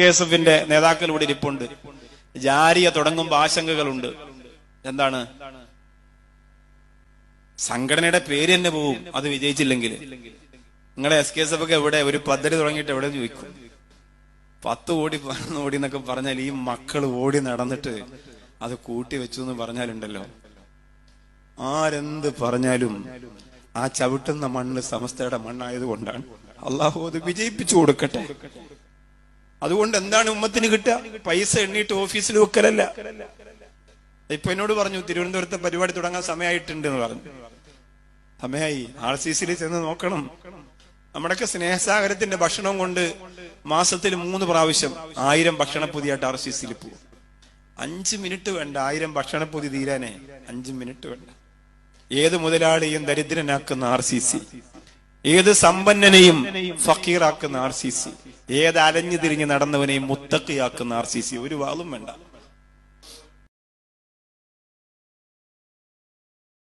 K S എഫിന്റെ നേതാക്കൾ ഇവിടെ ഇരിപ്പുണ്ട്. ജാരിയ തുടങ്ങുമ്പോ ആശങ്കകളുണ്ട്. എന്താണ്? സംഘടനയുടെ പേര് തന്നെ പോവും. അത് വിജയിച്ചില്ലെങ്കിൽ. നിങ്ങളെ എസ് കെ എസ് എഫ് ഒക്കെ എവിടെ? ഒരു പദ്ധതി തുടങ്ങിയിട്ട് എവിടെ ചോദിക്കും. പത്ത് കോടി പതിനൊന്ന് കോടി എന്നൊക്കെ പറഞ്ഞാൽ ഈ മക്കൾ ഓടി നടന്നിട്ട് അത് കൂട്ടി വെച്ചു എന്ന് പറഞ്ഞാലുണ്ടല്ലോ. ആരെന്ത് പറഞ്ഞാലും ആ ചവിട്ടുന്ന മണ്ണ് സമസ്തയുടെ മണ്ണായത് കൊണ്ടാണ്. അള്ളാഹു അത് വിജയിപ്പിച്ചു കൊടുക്കട്ടെ. അതുകൊണ്ട് എന്താണ് ഉമ്മത്തിന് കിട്ടുക? പൈസ എണ്ണീട്ട് ഓഫീസിൽ വെക്കലല്ല. ഇപ്പൊ എന്നോട് പറഞ്ഞു തിരുവനന്തപുരത്തെ പരിപാടി തുടങ്ങാൻ സമയമായിട്ടുണ്ട് എന്ന് പറഞ്ഞു. സമയമായി ആർ സി സിയിൽ ചെന്ന് നോക്കണം. നമ്മുടെയൊക്കെ സ്നേഹസാഗരത്തിന്റെ ഭക്ഷണം കൊണ്ട് മാസത്തിൽ മൂന്ന് പ്രാവശ്യം ആയിരം ഭക്ഷണപ്പൊതിയായിട്ട് ആർ സി സിയിൽ പോകും. അഞ്ച് മിനിറ്റ് വേണ്ട ആയിരം ഭക്ഷണപ്പൊതി തീരാനേ. അഞ്ച് മിനിറ്റ് വേണ്ട. ഏത് മുതലാളിയും ദരിദ്രനാക്കുന്ന ആർ സി സി. ഏത് സമ്പന്നനെയും ഫക്കീറാക്കുന്ന ആർ സി സി. ഏത് അലഞ്ഞു തിരിഞ്ഞ് നടന്നവനെയും മുത്തക്കിയാക്കുന്ന ആർ സി സി. ഒരു വാളും വേണ്ട.